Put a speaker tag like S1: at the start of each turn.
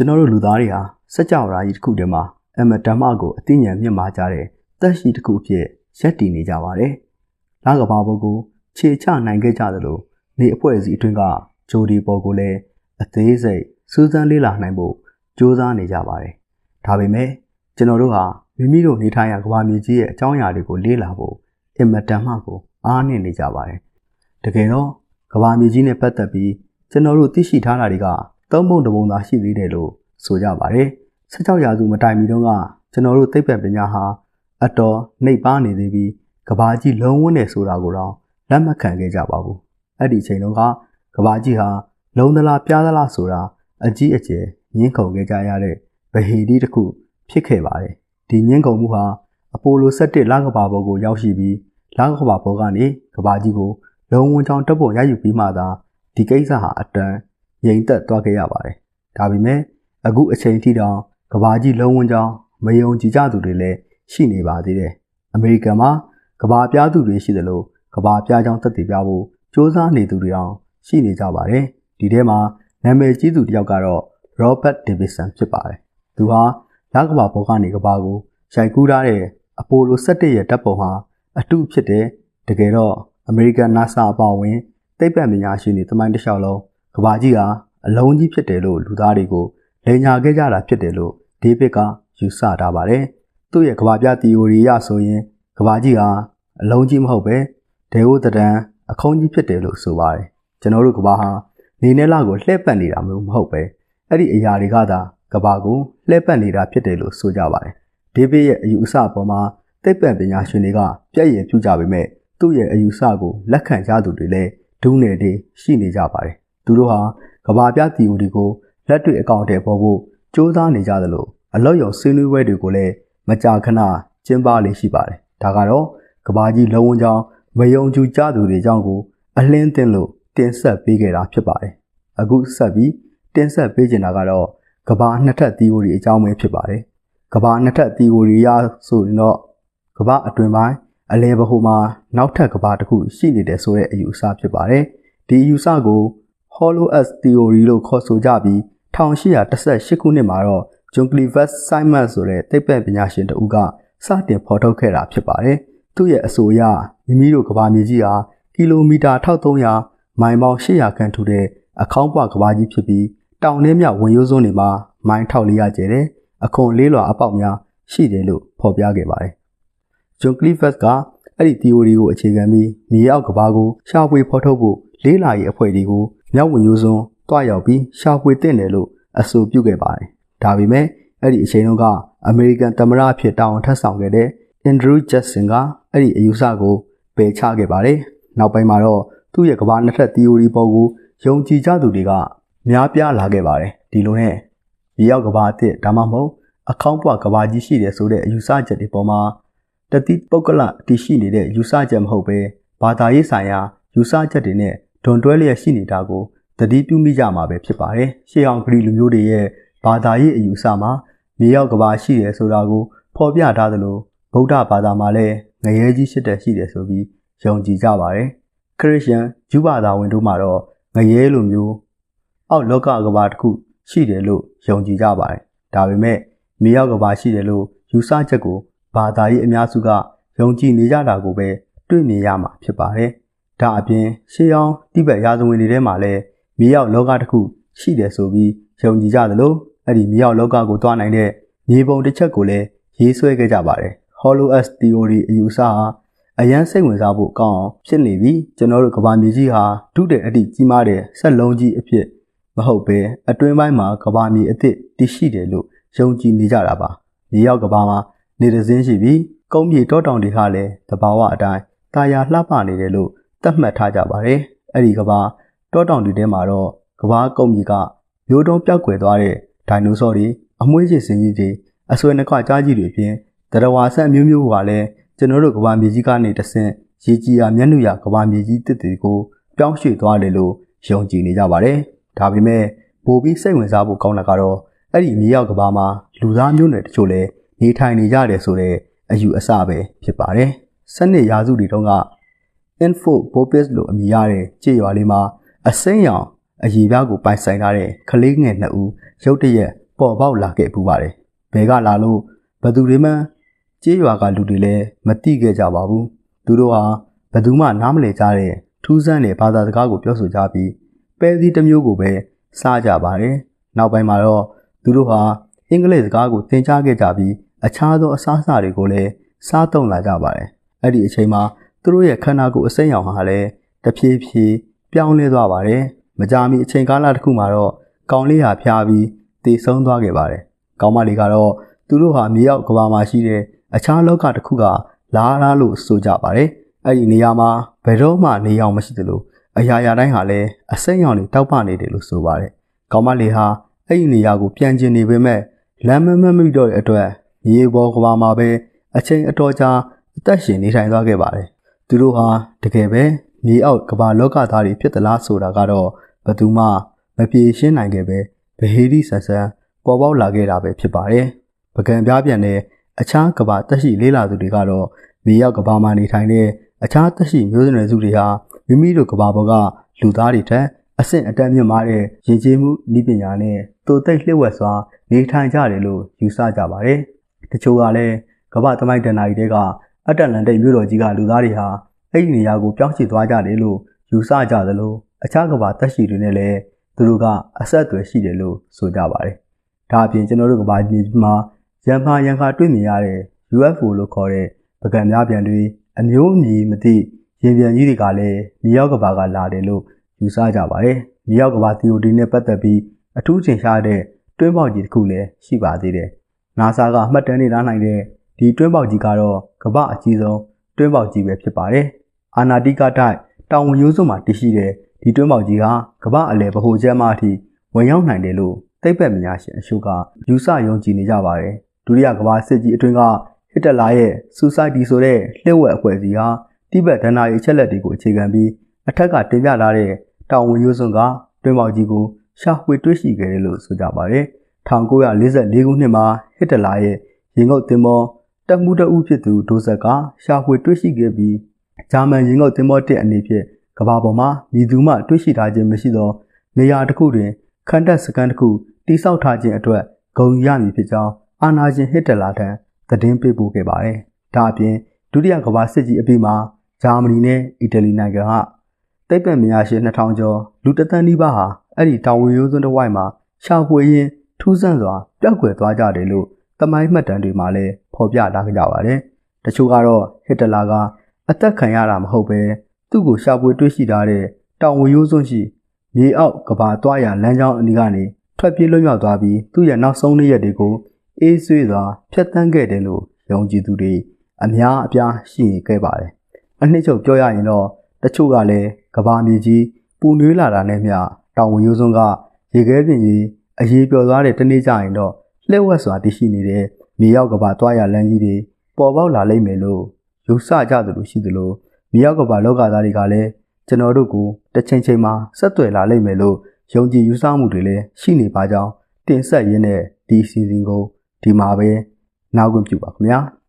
S1: ကျွန်တော်တို့လူသားတွေဟာစัจ java ရာကြီးတစ်ခုတည်းမှာအမတမကိုအသိဉာဏ်မြင့်မာကြတဲ့တက်ရှိတစ်ခုအဖြစ်ရက်တည်နေကြပါတယ်။လကဘာဘုတ်ကိုခြေချနိုင်ခဲ့ကြသလိုနေအဖွဲ့အစည်းအတွင်းကဂျိုဒီပေါ်ကိုလည်းအသေးစိတ်စူးစမ်းလေ့လာနိုင်ဖို့ကြိုးစားနေကြပါတယ်။ဒါပေမဲ့ကျွန်တော်တို့ဟာမိမိတို့နေထိုင်ရာကဘာမြေကြီးရဲ့အကြောင်းအရာတွေကိုလေ့လာဖို့အင်မတန်မှကိုအားနည်းနေကြပါတယ်။တကယ်တော့ကဘာမြေကြီးနဲ့ပတ်သက်ပြီးကျွန်တော်တို့သိရှိထားတာတွေက သုံးပုံတစ်ပုံသာရှိသေးတယ်လို့ဆိုကြပါတယ်။16ရာစုမတိုင်မီတုန်းကကျွန်တော်တို့သိပ္ပံပညာဟာအတော်နှိပ်ပါနေသေးပြီးကဘာကြီးလုံးဝနေဆိုတာကိုတော့လက်မခံခဲ့ကြပါဘူး။အဲ့ဒီအချိန်တုန်းကကဘာကြီးဟာလုံးသလားပြားသလားဆိုတာအကြီးအကျယ်ညှင်းခုန်ခဲ့ကြရတဲ့ဗဟေဒီတစ်ခုဖြစ်ခဲ့ပါတယ်။ဒီညှင်းခုန်မှုဟာအပိုလို17လကဘာဘောကိုရောက်ရှိပြီးလကဘာဘောကနေကဘာကြီးကိုလုံဝန်ချောင်းတပ်ဖို့ရယူပြီးမှသာဒီကိစ္စဟာအတန် ငြိမ်သက်သွားခဲ့ရပါတယ်။ဒါပေမဲ့အခုအချိန်ထိတောင်ကဘာကြီးလုံဝန်ချောင်းမယုံကြည်ကြသူတွေလည်းရှိနေပါသေးတယ်။အမေရိကန်မှာကဘာပြားသူတွေရှိသလိုကဘာပြားချောင်းသက်တည်ပြဖို့စ조사နေသူတွေအောင်ရှိနေကြပါတယ်။ဒီထဲမှာနာမည်ကြီးသူတစ်ယောက်ကတော့ Robert Davidson ဖြစ်ပါတယ်။သူဟာလကဘာဘောကနေကဘာကိုရိုက်ကူးထားတဲ့အပိုလို17ရဲ့ဓာတ်ပုံဟာအတုဖြစ်တဲ့တကယ်တော့အမေရိကန် NASA အပါအဝင်သိပ္ပံပညာရှင်တွေတမိုင်းတစ်လျှောက်လုံး ကဘာကြီးဟာအလုံးကြီးဖြစ်တယ်လို့လူသားတွေကိုလိန်ညာခဲ့ကြတာဖြစ်တယ်လို့ဒေးဗစ်ကယူဆထားပါတယ်။သူ့ရဲ့ကဘာပြသီအိုရီအရဆိုရင်ကဘာကြီးဟာအလုံးကြီးမဟုတ်ပဲဒေဝတရန်အခုံးကြီးဖြစ်တယ်လို့ဆိုပါတယ်။ကျွန်တော်တို့ကဘာဟာနေနဲ့လကိုလှည့်ပတ်နေတာမျိုးမဟုတ်ပဲအဲ့ဒီအရာတွေကသာကဘာကိုလှည့်ပတ်နေတာဖြစ်တယ်လို့ဆိုကြပါတယ်။ဒေးဗစ်ရဲ့အယူအဆအပေါ်မှာသိပ္ပံပညာရှင်တွေကပြည့်ရပြုကြပေမဲ့သူ့ရဲ့အယူဆကိုလက်ခံကြသူတွေလည်းဒုနယ်တွေရှိနေကြပါတယ်။ သူတို့ဟာကဘာပြသီအိုဒီကိုလက်တွေ့အကောင့်တွေပေါ်ဖို့စူးစမ်းနေကြသလိုအလောက်ရောဆွေးနွေးပွဲတွေကိုလည်းမကြာခဏကျင်းပလေးရှိပါတယ်။ဒါကတော့ကဘာကြီးလုံးဝကြောင်းမယုံကြည်ကြသူတွေကြောင့်ကိုအလင်းတင်လို့တင်ဆက်ပေးခဲ့တာဖြစ်ပါတယ်။အခုဆက်ပြီးတင်ဆက်ပေးချင်တာကတော့ကဘာနှစ်ထပ်သီအိုဒီအကြောင်းပဲဖြစ်ပါတယ်။ကဘာနှစ်ထပ်သီအိုဒီရဆိုရင်တော့ကဘာအတွင်ပိုင်းအလဲဘဟုမှာနောက်ထပ်ကဘာတစ်ခုရှိနေတယ်ဆိုတဲ့အယူအဆဖြစ်ပါတယ်။ဒီအယူအဆကို Hollow Earth Theory လို့ခေါ်ဆိုကြပြီး1818ခုနှစ်မှာတော့ John Clifford Simon ဆိုတဲ့သိပ္ပံပညာရှင်တဦးကစတင်ဖော်ထုတ်ခဲ့တာဖြစ်ပါတယ်။သူ့ရဲ့အဆိုအရမိမိတို့ကဘာမြေကြီးဟာကီလိုမီတာ1300မိုင်ပေါင်း800ခန့်ထူတဲ့အခေါင်းပွားကဘာကြီးဖြစ်ပြီးတောင်ထဲမြဝင်ရိုးစွန်းတွေမှာမိုင်1400ကျယ်တဲ့အခွန်လေးလွာအပေါက်များရှိတယ်လို့ဖော်ပြခဲ့ပါတယ်ဂျွန်ကလီဖတ်ကအဲ့ဒီ theory ကိုအခြေခံပြီးမြေအောက်ကဘာကိုရှာဖွေဖော်ထုတ်ဖို့လေးလာရေးအဖွဲ့တွေကို မြောက်ဝင်ရိုးစွန်းတွားရောက်ပြီးရှာဖွေတင်တယ်လို့အဆိုပြုခဲ့ပါတယ်။ဒါပေမဲ့အဲ့ဒီအချိန်တုန်းကအမေရိကန်သမ္မတအဖြစ်တာဝန်ထမ်းဆောင်ခဲ့တဲ့အန်ဒရူးဂျက်ဆင်ကအဲ့ဒီအယူဆကိုပယ်ချခဲ့ပါတယ်။နောက်ပိုင်းမှာတော့သူ့ရဲ့ကဘာနှစ်ထပ် theory ပေါ်ကိုယုံကြည်ကြသူတွေကများပြားလာခဲ့ပါတယ်။ဒီလိုနဲ့မြေရောက်ကဘာအစ်စ်ဒါမှမဟုတ်အခေါင်းပွားကဘာကြီးရှိတယ်ဆိုတဲ့အယူဆချက်တွေပေါ်မှာတတိပုဂ္ဂလတည်ရှိနေတဲ့ယူဆချက်မဟုတ်ပဲဘာသာရေးဆိုင်ရာယူဆချက်တွေနဲ့ ဒွန်တွဲလျက်ရှိနေတာကိုတတိပြုမိကြမှာပဲဖြစ်ပါတယ်။ရှေးအောင်ဂရီလူမျိုးတွေရဲ့ဘာသာရေးအယူဆမှာမြေရောက်ကဘာရှိတယ်ဆိုတာကိုဖော်ပြထားသလိုဗုဒ္ဓဘာသာမှာလည်းငရဲကြီးရှိတဲ့ရှိတယ်ဆိုပြီးယုံကြည်ကြပါတယ်။ခရစ်ယာန်ဂျူးဘာသာဝင်တို့မှာတော့ငရဲလိုမျိုးအောက်လောကကဘာတစ်ခုရှိတယ်လို့ယုံကြည်ကြပါတယ်။ဒါပေမဲ့မြေရောက်ကဘာရှိတယ်လို့ယူဆချက်ကိုဘာသာရေးအများစုကယုံကြည်နေကြတာကိုပဲတွေ့မြင်ရမှာဖြစ်ပါတယ်။ ဒါအပြင်ရှေးအောင်တိဘက်ရာဇဝင်တွေထဲမှာလည်းမြေရောက်လောကတစ်ခုရှိတယ်ဆိုပြီးယုံကြည်ကြသလိုအဲ့ဒီမြေရောက်လောကကိုတွားနိုင်တဲ့မြေပုံတစ်ချက်ကိုလည်းရေးဆွဲခဲ့ကြပါတယ်။ Hollow Earth Theory အယူဆဟာအရန်စိတ်ဝင်စားဖို့ကောင်းအောင်ဖြစ်နေပြီကျွန်တော်တို့ကဘာမြေကြီးဟာဒုတဲ့အတိကြီးမားတဲ့ဆက်လုံးကြီးအဖြစ်မဟုတ်ပဲအတွင်းပိုင်းမှာကဘာမြေအစ်စ်တည်ရှိတယ်လို့ယုံကြည်နေကြတာပါမြေရောက်ကဘာမှာနေတစင်းရှိပြီးကုန်းမြေတောတောင်တွေကလည်းတဘာဝအတိုင်းတာယာလှပနေတယ်လို့ သတ်မှတ်ထားကြပါတယ်အဲ့ဒီကဘာတောတောင်တွေထဲမှာတော့ကဘာကုန်းမြေကမျိုးတုံးပြောက်ကွယ်သွားတဲ့ဒိုင်နိုဆောတွေအမွှေးချစ်စင်ကြီးတွေအဆွေနှခွကြားကြီးတွေအပြင်တရဝါဆက်မျိုးမျိုးကလည်းကျွန်တော်တို့ကဘာမြေကြီးကနေတဆင့်ရေကြီးရာမျက်နှာရကဘာမြေကြီးတစ်တွေကိုပြောင်းရွှေ့သွားတယ်လို့ယုံကြည်နေကြပါတယ်ဒါပေမဲ့ပိုပြီးစိတ်ဝင်စားဖို့ကောင်းတာကတော့အဲ့ဒီမြေရောက်ကဘာမှာလူသားမျိုးနွယ်တချို့လည်းနေထိုင်နေကြတယ်ဆိုတဲ့အယူအဆပဲဖြစ်ပါတယ်။စနစ်ရာစုတွေတုန်းက info popis လို့အမည်ရတဲ့ကြေးရွာလေးမှာအစိမ်းရောင်အရေးပြားကိုပိုင်ဆိုင်ထားတဲ့ကလေးငယ်နှစ်ဦးရုတ်တရက်ပေါ်ပေါက်လာခဲ့ပူပါတယ်ဘယ်ကလာလို့ဘယ်သူတွေမှကြေးရွာကလူတွေလည်းမတိခဲ့ကြပါဘူးသူတို့ဟာဘယ်သူမှနားမလည်ကြတဲ့ထူးဆန်းတဲ့ဘာသာစကားကိုပြောဆိုကြပြီးပဲသီးတစ်မျိုးကိုပဲစားကြပါတယ်နောက်ပိုင်းမှာတော့သူတို့ဟာအင်္ဂလိပ်စကားကိုသင်ကြားခဲ့ကြပြီးအခြားသောအစားအစာတွေကိုလည်းစားသုံးလာကြပါတယ်အဲ့ဒီအချိန်မှာ သူတို့ရဲ့ခန္ဓာကိုယ်အစိမ်းရောင်ဟာလည်းတဖြည်းဖြည်းပြောင်းလဲသွားပါတယ်မကြာမီအချိန်ကာလတစ်ခုမှာတော့ကောင်လေးဟာဖျားပြီးတည်ဆုံးသွားခဲ့ပါတယ်။ကောင်မလေးကတော့သူတို့ဟာမြေရောက်ကဘာမှာရှိတဲ့အခြားလောကတစ်ခုကလာလာလို့ဆိုကြပါတယ်။အဲ့ဒီနေရာမှာဘယ်တော့မှနေအောင်မရှိသလိုအရာရာတိုင်းဟာလည်းအစိမ်းရောင်တွေတောက်ပနေတယ်လို့ဆိုပါတယ်။ကောင်မလေးဟာအဲ့ဒီနေရာကိုပြန်ကျင်နေပေမဲ့လမ်းမမမိတော့တဲ့အတွက်မြေပေါ်ကဘာမှာပဲအချိန်အတော်ကြာအသက်ရှင်နေထိုင်သွားခဲ့ပါတယ်။ သူတို့ဟာတကယ်ပဲမြေအောက်ကဘာလောကသားတွေဖြစ်သလားဆိုတာကတော့ဘယ်သူမှမပြေရှင်းနိုင်ခဲ့ပဲဗဟေဒီဆန်ဆန်ပေါ်ပေါက်လာခဲ့တာပဲဖြစ်ပါတယ်။ပကံပြားပြန်တဲ့အခြားကဘာတက်ရှိလေးလာသူတွေကတော့မြေရောက်ကဘာမှာနေထိုင်တဲ့အခြားတက်ရှိမျိုးစံတွေစုတွေဟာမိမိတို့ကဘာပေါ်ကလူသားတွေထက်အဆင့်အတန်းမြင့်မားတဲ့ရည်ကြည်မှုနည်းပညာနဲ့တိုသိပ်လျှို့ဝှက်စွာနေထိုင်ကြတယ်လို့ယူဆကြပါတယ်။တချို့ကလည်းကမ္ဘာသမိုင်းတန်နာရီတွေက အတ္တလန်တိတ်မြို့တော်ကြီးကလူသားတွေဟာအဲ့ဒီနေရာကိုပြောင်းချသွားကြတယ်လို့ယူဆကြသလိုအခြားကဘာတက်ရှိတွေနဲ့လည်းသူတို့ကအဆက်အသွယ်ရှိတယ်လို့ဆိုကြပါတယ်။ဒါအပြင်ကျွန်တော်တို့ကဘာမြေမှာရန်မာရန်ခါတွေ့မြင်ရတဲ့ UFO လို့ခေါ်တဲ့ပကံများပြန်တွေအမျိုးအမည်မသိရင်ပြန်ကြီးတွေကလည်းမြေရောက်ကဘာကလာတယ်လို့ယူဆကြပါတယ်။မြေရောက်ကဘာ theory နဲ့ပတ်သက်ပြီးအထူးထင်ရှားတဲ့တွင်းပေါက်ကြီးတစ်ခုလည်းရှိပါသေးတယ်။ NASA ကမှတ်တမ်းနေလာနိုင်တဲ့ ဒီတွင်းပေါက်ကြီးကတော့ကမ္ဘာအကြီးဆုံးတွင်းပေါက်ကြီးပဲဖြစ်ပါတယ်။အာနာတိကတိုက်တောင်ဝင်ရိုးစွန်းမှာတည်ရှိတဲ့ဒီတွင်းပေါက်ကြီးဟာကမ္ဘာအလယ်ဗဟိုချက်မအထိဝင်ရောက်နိုင်တယ်လို့သိပ္ပံပညာရှင်အချို့ကယူဆယုံကြည်နေကြပါတယ်။ဒုတိယကမ္ဘာစစ်ကြီးအတွင်းကဟစ်တလာရဲ့ Society ဆိုတဲ့လျှို့ဝှက်အဖွဲ့အစည်းဟာတိဘက်ဒဏ္ဍာရီအချက်လက်တွေကိုအခြေခံပြီးအထက်ကတင်ပြလာတဲ့တောင်ဝင်ရိုးစွန်းကတွင်းပေါက်ကြီးကိုရှာဖွေတွေ့ရှိခဲ့တယ်လို့ဆိုကြပါတယ်။1944ခုနှစ်မှာဟစ်တလာရဲ့ရင်ငုတ်တင်မော တက်မှုတအုပ်ဖြစ်သူဒိုဇက်ကရှာဖွေတွေ့ရှိခဲ့ပြီးဂျာမန်ရင်ငုတ်တင်မောတစ်အနေဖြင့်ကဘာပေါ်မှာမြည်သူမှတွေ့ရှိထားခြင်းမရှိသောနေရာတစ်ခုတွင်ခန္ဓာစကန်တစ်ခုတိစောက်ထားခြင်းအတွက်ဂုဏ်ရမည်ဖြစ်ကြောင်းအာနာရှင်ဟစ်တလာထံသတင်းပေးပို့ခဲ့ပါတယ်။ဒါအပြင်ဒုတိယကမ္ဘာစစ်ကြီးအပြီးမှာဂျာမနီနဲ့အီတလီနိုင်ငံကတိတ်ပံမြာရှင်2000ကျော်လူတသန်းနီးပါးဟာအဲ့ဒီတောင်ဝင်ရိုးစွန်းတစ်ဝိုက်မှာရှာဖွေရင်းထူးဆန်းစွာပျောက်ကွယ်သွားကြတယ်လို့တမိုင်းမှတ်တမ်းတွေမှာလည်း ဖော်ပြထားကြပါတယ်။တချို့ကတော့ဟစ်တလာကအသက်ခံရတာမဟုတ်ပဲသူ့ကိုရှာဖွေတွေ့ရှိထားတဲ့တောင်ဝရိုးစွန်းရှိမြေအောက်ကဘာသွားရလမ်းကြောင်းအနီးကနေထွက်ပြေးလွတ်မြောက်သွားပြီးသူ့ရဲ့နောက်ဆုံးနေ့ရက်တွေကိုအေးဆွေးစွာဖျက်ဆီးခဲ့တယ်လို့ယုံကြည်သူတွေအများအပြားရှိနေခဲ့ပါတယ်။အနှစ်ချုပ်ပြောရရင်တော့တချို့ကလည်းကဘာမြေကြီးပူနွေးလာတာနဲ့မျှတောင်ဝရိုးစွန်းကရေခဲပြင်ကြီးအရေးပျော်သွားတဲ့တနေ့ကျရင်တော့လှည့်ဝက်စွာတည်ရှိနေတဲ့ မြေရောက်ကဘာသွားရလမ်းကြီးတွေပေါ်ပေါက်လာလိမ့်မယ်လို့ယူဆကြသလိုရှိသလိုမြေရောက်ကဘာလောကသားတွေကလည်းကျွန်တော်တို့ကိုတစ်ချိန်ချိန်မှာဆက်သွယ်လာလိမ့်မယ်လို့ယုံကြည်ယူဆမှုတွေလည်းရှိနေပါကြောင်းတင်ဆက်ရင်းနဲ့ဒီစီစဉ်ကိုဒီမှာပဲနောက်ခွင့်ပြုပါခင်ဗျာ။